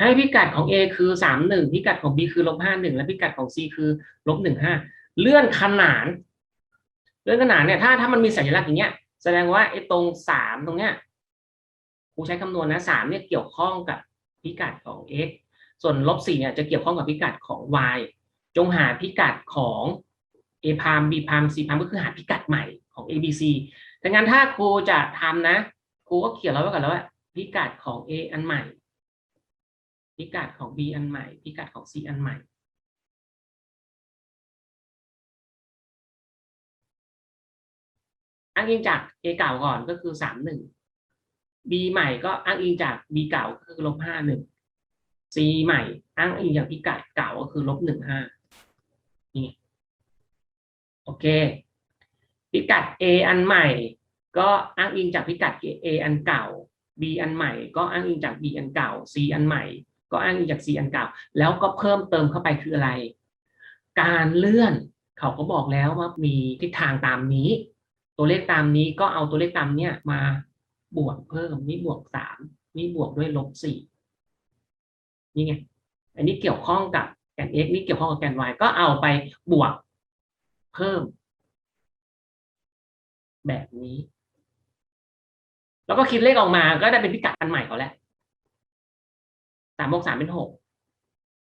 ให้พิกัดของ A คือสามหนึ่งพิกัดของ B คือลบห้าหนึ่งและพิกัดของ C คือลบหนึ่งห้าเลื่อนขนาน เลื่อนขนานเนี่ยถ้าถ้ามันมีสัญลักษณ์อย่างเงี้ย แสดงว่าไอ้ตรงสามตรงเนี้ยครูใช้คำนวณนะสามเนี่ยเกี่ยวข้องกับพิกัดของ x ส่วนลบสี่เนี่ยจะเกี่ยวข้องกับพิกัดของ y จงหาพิกัดของ a พาม b พาม c พามก็คือหาพิกัดใหม่ของ a b c ดังนั้นถ้าครูจะทำนะครูก็เขียนแล้วไว้ก่อนแล้วว่าพิกัดของ a อันใหม่ พิกัดของ b อันใหม่ พิกัดของ c อันใหม่ อ้างอิงจาก A เก่าก่อนก็คือสามหนึ่ง B ใหม่ก็อ้างอิงจาก B เก่าก็คือลบห้าหนึ่ง C ใหม่ อ้างอิงจากพิกัดเก่าก็คือลบหนึ่งห้านี่โอเค พิกัด A อันใหม่ ก็อ้างอิงจากพิกัด A อันเก่า B อันใหม่ ก็อ้างอิงจาก B อันเก่า C อันใหม่ ก็อ้างอิงจาก C อันเก่า แล้วก็เพิ่มเติมเข้าไปคืออะไร การเลื่อนเขาก็บอกแล้วว่ามีทิศทางตามนี้ ตัวเลขตามนี้ก็เอาตัวเลขตามเนี้ยมาบวกเพิ่มนี่บวกสามนี่บวกด้วยลบสี่นี่ไงอันนี้เกี่ยวข้องกับแกน x นี่เกี่ยวข้องกับแกน y ก็เอาไปบวกเพิ่ม แบบนี้ แล้วก็คิดเลขออกมาก็ได้เป็นพิกัดอันใหม่เขาแหละ สามบวกสามเป็นหก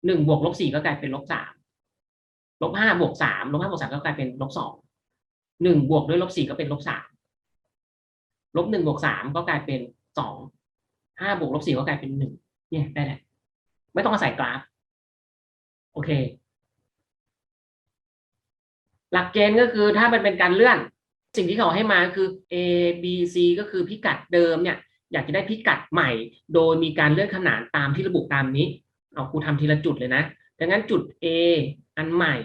หนึ่งบวกลบสี่ก็กลายเป็นลบสามลบห้าบวกสามลบห้าบวกสามก็กลายเป็นลบสองหนึ่งบวกด้วยลบสี่ก็เป็นลบสามลบหนึ่งบวกสามก็กลายเป็นสองห้าบวกลบสี่ก็กลายเป็นหนึ่งเนี่ยได้แหละไม่ต้องอาศัยกราฟ โอเค หลักเกณฑ์ก็คือถ้ามันเป็นการเลื่อน สิ่งที่เขาให้มาคือ A B C ก็คือพิกัดเดิมเนี่ย อยากจะได้พิกัดใหม่ โดยมีการเลื่อนขนานตามที่ระบุตามนี้ เอาครูทำทีละจุดเลยนะ ดังนั้นจุด A อันใหม่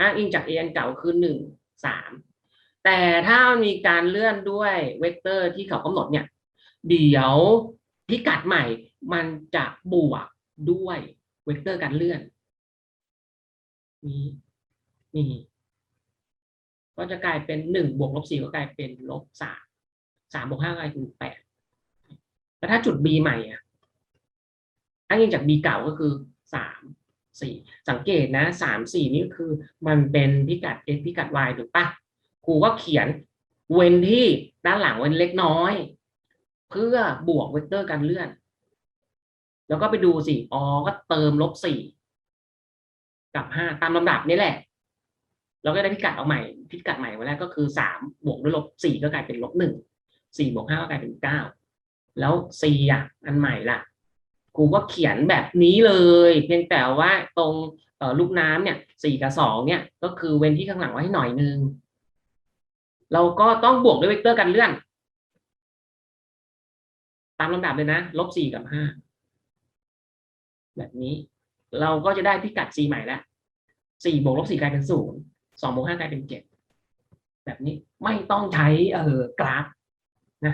อ้างอิงจาก a อันเก่าคือหนึ่งสามแต่ถ้ามีการเลื่อนด้วยเวกเตอร์ที่เขากำหนดเนี่ย เดี๋ยวพิกัดใหม่มันจะบวกด้วยเวกเตอร์การเลื่อนนี้นี่ก็จะกลายเป็นหนึ่งบวกลบสี่ก็กลายเป็นลบสาม สามบวกห้ากลายเป็นแปดแล้วถ้าจุด b ใหม่อะอ้างอิงจาก b เก่าก็คือสามสี่สังเกตนะสามสี่นี่คือมันเป็นพิกัด x พิกัด y ถูกปะครูก็เขียนเว้นที่ด้านหลังเว้นเล็กน้อย เพื่อบวกเวกเตอร์การเลื่อน แล้วก็ไปดูสิอ๋อก็เติมลบสี่กับห้าตามลำดับนี่แหละ เราก็ได้พิกัดเอาใหม่ พิกัดใหม่ไวันแรกก็คือสามบวกด้วยลบสี่ก็กลายเป็นลบหนึ่ง สี่บวกห้าก็กลายเป็นเก้าแล้ว c อะอันใหม่ล่ะครูก็เขียนแบบนี้เลย เพียงแต่ว่าตรงลูกน้ำเนี่ยสี่กับสองเนี่ย ก็คือเว้นที่ข้างหลังไว้ให้หน่อยนึง เราก็ต้องบวกด้วยเวกเตอร์การเลื่อน ตามลำดับเลยนะลบสี่กับห้าแบบนี้ เราก็จะได้พิกัด c ใหม่แล้วสี่บวกลบสี่กลายเป็นศูนย์สองบวกห้ากลายเป็นเจ็ดแบบนี้ไม่ต้องใช้เออกราฟ นะ